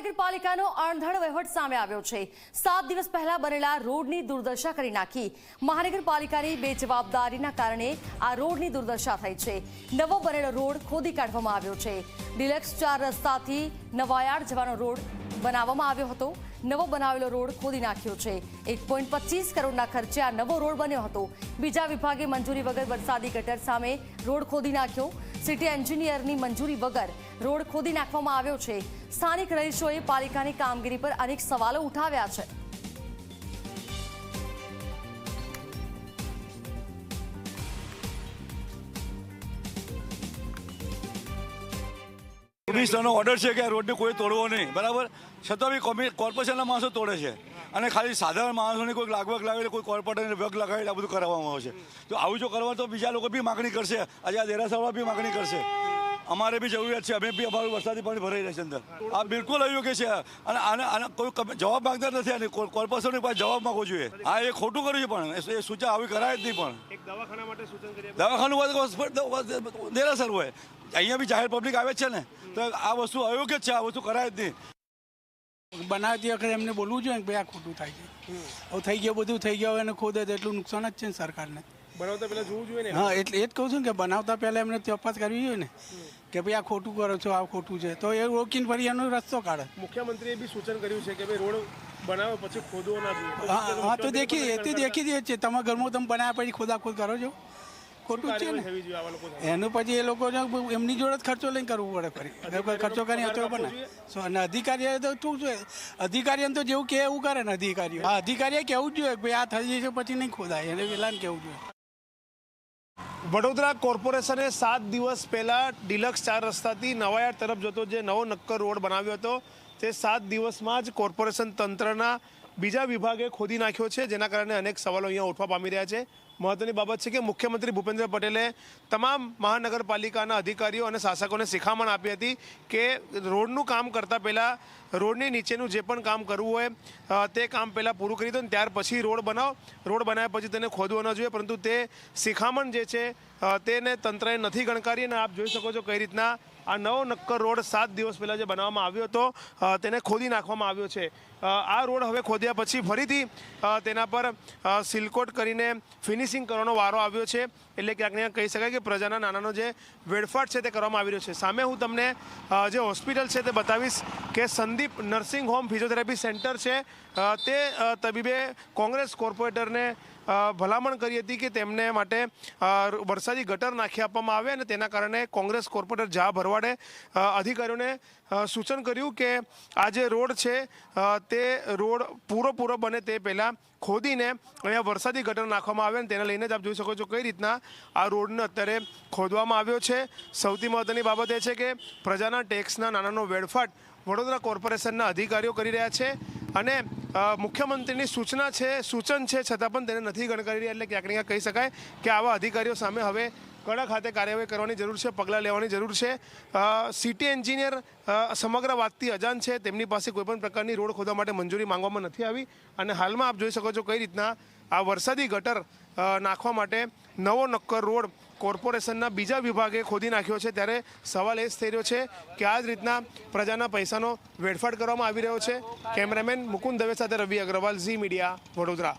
મહાનગરપાલિકાનો અણધડ વહીવટ સામે આવ્યો છે. સાત દિવસ પહેલા બનેલા રોડની દુર્દશા કરી નાખી. મહાનગરપાલિકાની બેજવાબદારીના કારણે આ રોડની દુર્દશા થઈ છે. નવો બનેલો રોડ ખોદી કાઢવામાં આવ્યો છે. ડિલેક્સ ચાર રસ્તાથી નવાયાર્ડ જવાનો રોડ બનાવવામાં આવ્યો હતો. નવો બનાવેલો રોડ ખોદી નાખ્યો છે. એક પોઈન્ટ પચીસ કરોડના ખર્ચે આ નવો રોડ બન્યો હતો. બીજા વિભાગે મંજૂરી વગર વરસાદી ગટર સામે રોડ ખોદી નાખ્યો. સિટી એન્જિનિયરની મંજૂરી વગર રોડ ખોદી નાખવામાં આવ્યો છે. સ્થાનિક રહીશોએ પાલિકાની કામગીરી પર અનેક સવાલો ઉઠાવ્યા છે. કમિશનરનો ઓર્ડર છે કે આ રોડને કોઈ તોડવો નહીં બરાબર? છતાં બી કોર્પોરેશનના માણસો તોડે છે. અને ખાલી સાધારણ માણસોને કોઈ લાગવગ લાગે કોઈ કોર્પોરેટરને વગ લગાવી આ બધું કરવામાં આવે છે. તો આવું જો કરવા તો બીજા લોકો બી માગણી કરશે. આજે આ દેરાસરવાળા બી માગણી કરશે. અમારે બી જરૂરિયાત છે. અમે બી અમારું વરસાદી પાણી ભરાઈ રહેશે અંદર. આ બિલકુલ અયોગ્ય છે. અને આને આને કોઈ જવાબ માંગતા નથી અને કોર્પોરેશનની પાસે જવાબ માંગવો જોઈએ. આ એ ખોટું કર્યું છે પણ. એ- સૂચન આવી કરાય જ નહીં પણ. દવાખાના માટે સૂચન દવાખાનું દેરાસર હોય. અહીંયા બી જાહેર પબ્લિક આવે જ છે ને. તો આ વસ્તુ અયોગ્ય છે આ વસ્તુ કરાય જ નહીં. બનાવતી વખતે એમને બોલવું જોઈએ ને ભાઈ આ ખોટું થાય છે. હવે થઈ ગયું બધું થઈ ગયું એને ખોદે તો એટલું નુકસાન જ છે ને સરકારને. બનાવતા પહેલાં જોવું જોઈએ ને? હા એટલે એ જ કહું છું કે બનાવતા પહેલાં એમને તપાસ કરવી જોઈએ ને. કે ભાઈ આ ખોટું કરો છો આ ખોટું છે. તો એ રોકીને ફરી એનો રસ્તો કાઢે. મુખ્યમંત્રીએ બી સૂચન કર્યું છે કે ભાઈ રોડ બનાવો પછી ખોદવો ના જોઈએ. હા હા તો દેખી એ તો દેખી દે છે. તમારા ઘરમાં તમે બનાવ્યા પછી ખોદાખોદ કરો છો? ખોટું છે ને. એનું પછી એ લોકો એમની જોડે જ ખર્ચો લઈને કરવું પડે ફરી. ખર્ચો કરી હતો પણ સો અને અધિકારીઓ તો શું છે અધિકારીઓને તો જેવું કે એવું કરે ને અધિકારીઓ. હા અધિકારીએ કેવું જ જોઈએ ભાઈ આ થઈ જશે પછી નહીં ખોદાય. એને વેલાને કેવું જોઈએ. વડોદરા કોર્પોરેશને સાત દિવસ પહેલા ડિલક્સ ચાર રસ્તાથી નવાયાર તરફ જતો જે નવો નક્કર રોડ બનાવ્યો હતો તે સાત દિવસમાં જ કોર્પોરેશન તંત્રના બીજા વિભાગે ખોદી નાખ્યો છે જેના કારણે અનેક સવાલો અહીંયા ઉઠવા પામી રહ્યા છે. મહત્વની બાબત છે કે મુખ્યમંત્રી ભૂપેન્દ્ર પટેલે તમામ મહાનગરપાલિકાના અધિકારીઓ અને શાસકોને શિખામણ આપી હતી કે રોડનું કામ કરતાં પહેલાં રોડની નીચેનું જે પણ કામ કરવું હોય તે કામ પહેલાં પૂરું કરી દો ત્યાર પછી રોડ બનાવો. રોડ બનાવ્યા પછી તેને ખોદવો ન જોઈએ, પરંતુ તે શિખામણ જે છે તેને તંત્રએ નથી ગણકારી અને આપ જોઈ શકો છો કઈ રીતના આ નવો નક્કર રોડ સાત દિવસ પહેલાં જે બનાવવામાં આવ્યો હતો તેને ખોદી નાખવામાં આવ્યો છે. આ રોડ હવે ખોદ્યા પછી ફરીથી તેના પર સિલકોટ કરીને ફિનિશિંગ કરવાનો વારો આવ્યો છે. એટલે ક્યાંક ને કહી શકાય કે પ્રજાના નાનાનો જે વેડફાટ છે તે કરવામાં આવી રહ્યો છે. સામે હું તમને જે હોસ્પિટલ છે તે બતાવીશ કે Sandeep nursing home physiotherapy centre છે. તે તબીબે કોંગ્રેસ કોર્પોરેટરને ભલામણ કરી હતી કે તેમને માટે વરસાદી ગટર નાખી આપવામાં આવે અને તેના કારણે કોંગ્રેસ કોર્પોરેટર જા ભરવાડે અધિકારીઓને સૂચન કર્યું કે આ જે રોડ છે તે રોડ પૂરો બને તે પહેલાં ખોદીને અહીંયા વરસાદી ગટર નાખવામાં આવે અને તેને લઈને જ આપ જોઈ શકો છો કઈ રીતના આ રોડને અત્યારે ખોદવામાં આવ્યો છે. સૌથી મહત્ત્વની બાબત એ છે કે પ્રજાના ટેક્સના નાનાનો વેડફાટ વડોદરા કોર્પોરેશનના અધિકારીઓ કરી રહ્યા છે. અને મુખ્યમંત્રીની સૂચના છે, સૂચન છે, છતાં પણ તેને નથી ગણકારી એટલે ક્યાંક ને કહી શકાય કે આવા અધિકારીઓ સામે હવે કડક હાથે કાર્યવાહી કરવાની જરૂર છે, પગલાં લેવાની જરૂર છે. સિટી એન્જિનિયર સમગ્ર વાતથી અજાન છે, તેમની પાસે કોઈપણ પ્રકારની રોડ ખોદવા માટે મંજૂરી માંગવામાં નથી આવી. અને હાલમાં આપ જોઈ શકો છો કઈ રીતના આ વરસાદી ગટર નાખવા માટે નવો નક્કર રોડ કોર્પોરેશનના બીજા વિભાગે ખોદી નાખ્યો છે. ત્યારે સવાલ એ જ થઈ રહ્યો છે કે આ જ રીતના પ્રજાના પૈસાનો વેડફાટ કરવામાં આવી રહ્યો છે. કેમેરામેન મુકુંદ દવે સાથે રવિ અગ્રવાલ, ઝી મીડિયા, વડોદરા.